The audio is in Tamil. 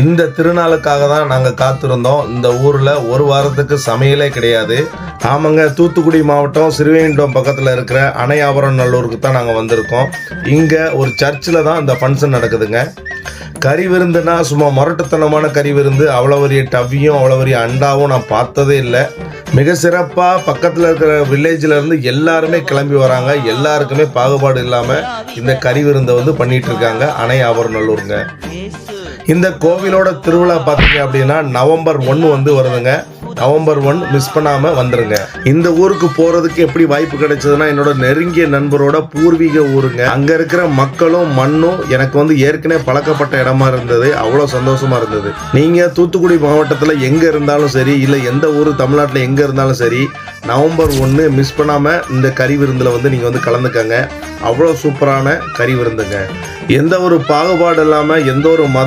இந்த திருநாளுக்காக தான் நாங்கள் காத்திருந்தோம். இந்த ஊரில் ஒரு வாரத்துக்கு சமையலே கிடையாது. ஆமாங்க தூத்துக்குடி மாவட்டம் சிறுவைகுண்டம் பக்கத்தில் இருக்கிற அணையாபுரம் நல்லூருக்கு தான் நாங்கள் வந்திருக்கோம். இங்கே ஒரு சர்ச்சில் தான் இந்த ஃபங்க்ஷன் நடக்குதுங்க. கறி விருந்துனா சும்மா முரட்டுத்தனமான கறி விருந்து. அவ்வளோ பெரிய டவ்வியும் அவ்வளோ பெரிய அண்டாவும் நான் பார்த்ததே இல்லை. மிக சிறப்பாக பக்கத்தில் இருக்கிற வில்லேஜில் இருந்து எல்லாருமே கிளம்பி வராங்க. எல்லாருக்குமே பாகுபாடு இல்லாமல் இந்த கறி விருந்தை வந்து பண்ணிகிட்டு இருக்காங்க அணை ஆபரணல்லூருங்க இந்த கோவிலோட திருவிழா பார்த்தீங்க அப்படின்னா நவம்பர் ஒன்று வந்து வருதுங்க. நவம்பர் ஒன் மிஸ் பண்ணாம வந்துருங்க. இந்த ஊருக்கு போறதுக்கு எப்படி வாய்ப்பு கிடைச்சதுன்னா என்னோட நெருங்கிய நண்பரோட பூர்வீக ஊருங்க. அங்க இருக்கிற மக்களும் மண்ணும் எனக்கு வந்து ஏற்கனவே பழக்கப்பட்ட இடமா இருந்தது. அவ்வளோ சந்தோஷமா இருந்தது. நீங்க தூத்துக்குடி மாவட்டத்துல எங்க இருந்தாலும் சரி இல்ல எந்த ஊர் தமிழ்நாட்டில் எங்க இருந்தாலும் சரி நவம்பர் ஒன்று மிஸ் பண்ணாம இந்த கறி விருந்தில் வந்து நீங்க வந்து கலந்துக்கங்க. அவ்வளோ சூப்பரான கறி விருந்துங்க. எந்த ஒரு பாகுபாடு இல்லாமல் எந்த ஒரு மத